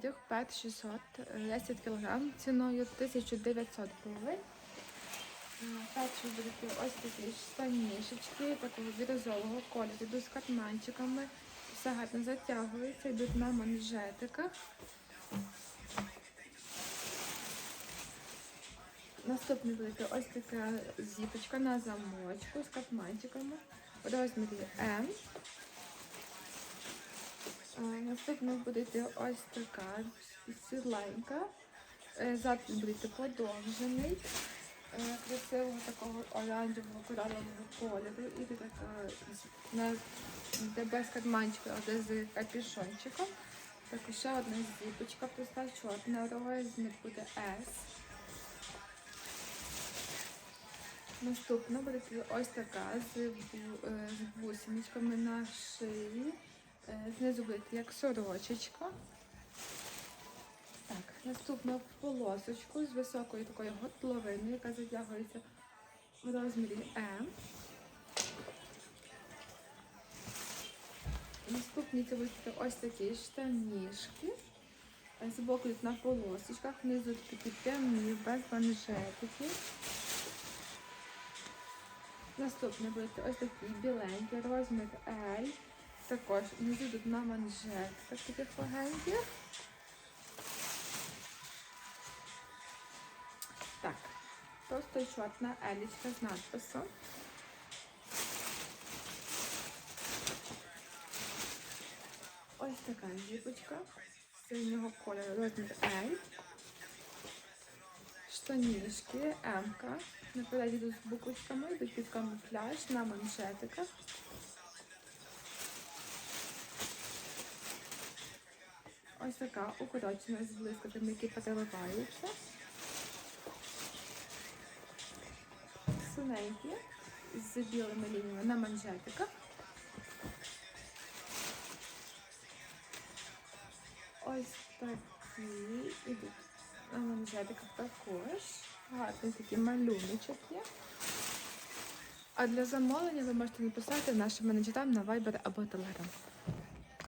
одяг PET 600, е, 10 кг, ціною 1900 гривень. Е, Перші будуть ось такі штанішечки такого бірюзового кольору, йдуть з карманчиками, все гарно затягується, йдуть на манжетиках. Наступний буде ось така зіпочка на замочку з катманчиками в розмірі М. А, Наступна буде ось така сідленька. Е, Зад буде подовжений, е, красивого такого оранжевого коралового кольору. І така на де без карманчика, а де з капюшончиком. Також ще одна зіпочка, проста чорна, розмір буде S. Наступна буде ось така з, е, з бусиночками на шиї. Е, Знизу буде як сорочечка. Так, наступна полосочку з високою такою готловиною, яка затягується в розмірі М. Наступні це будуть ось такі штанішки. Е, Збоку йдуть на полосочках, внизу такі прямі, без манжетиків. Наступне буде ось такий біленький розмір L. Також внизу йдуть на манжетках таких легеньких. Так, просто чорна елічка з надписом. Ось така жіпочка синього кольору розмір L. Штанішки МК. Наперед йдуть з буквочками, йдуть під камуфляж на манжетиках. Ось така укорочена з блискотами, які переливаються. Синенькі з білими лініями на манжетиках. Ось такі ідуть на манжетиках також. Гарний такий малюночок є. А для замовлення ви можете написати нашим менеджерам на Viber або Telegram.